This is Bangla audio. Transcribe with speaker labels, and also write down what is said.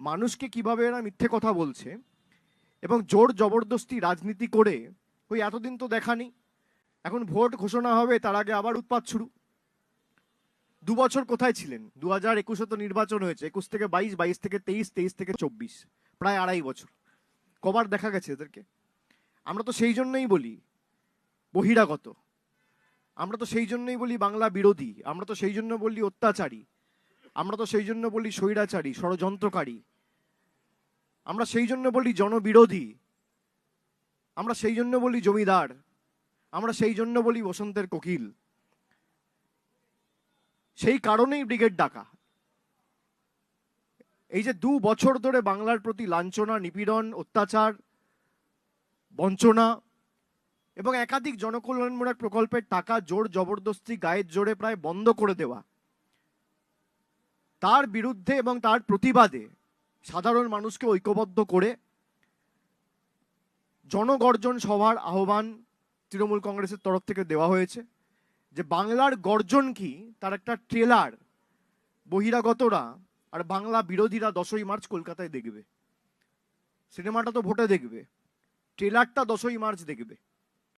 Speaker 1: মানুষকে কীভাবে এরা মিথ্যে কথা বলছে এবং জোর জবরদস্তি রাজনীতি করে, ওই এতদিন তো দেখানি এখন ভোট ঘোষণা হবে, তার আগে আবার উৎপাত শুরু। দু বছর কোথায় ছিলেন? দু হাজার একুশে তো নির্বাচন হয়েছে, একুশ থেকে বাইশ বাইশ থেকে তেইশ তেইশ থেকে চব্বিশ, প্রায় আড়াই বছর। কবার দেখা গেছে এদেরকে। আমরা তো সেই জন্যই বলি, বহিরাগত। আমরা তো সেই জন্যই বলি বাংলা বিরোধী। আমরা তো সেই জন্য বলি অত্যাচারী। আমরা তো সেই জন্য বলি স্বৈরাচারী, ষড়যন্ত্রকারী। আমরা সেই জন্য বলি জনবিরোধী। আমরা সেই জন্য বলি জমিদার। আমরা সেই জন্য বলি বসন্তের কোকিল। সেই কারণেই ব্রিগেড ডাকা। এই যে দু বছর ধরে বাংলার প্রতি লাঞ্ছনা, নিপীড়ন, অত্যাচার, বঞ্চনা এবং একাধিক জনকল্যাণমূলক প্রকল্পের টাকা জোর জবরদস্তি, গায়ের জোরে প্রায় বন্ধ করে দেওয়া তার বিরুদ্ধে এবং তার প্রতিবাদে সাধারণ মানুষকে ঐক্যবদ্ধ করে জনগর্জন সভার আহ্বান তৃণমূল কংগ্রেসের তরফ থেকে দেওয়া হয়েছে যে বাংলার গর্জন কি? তার একটা ট্রেলার বহিরাগতরা আর বাংলা বিরোধীরা দশই মার্চ কলকাতায় দেখবে। সিনেমাটা তো ভোটে দেখবে। ট্রেলারটা দশই মার্চ দেখবে।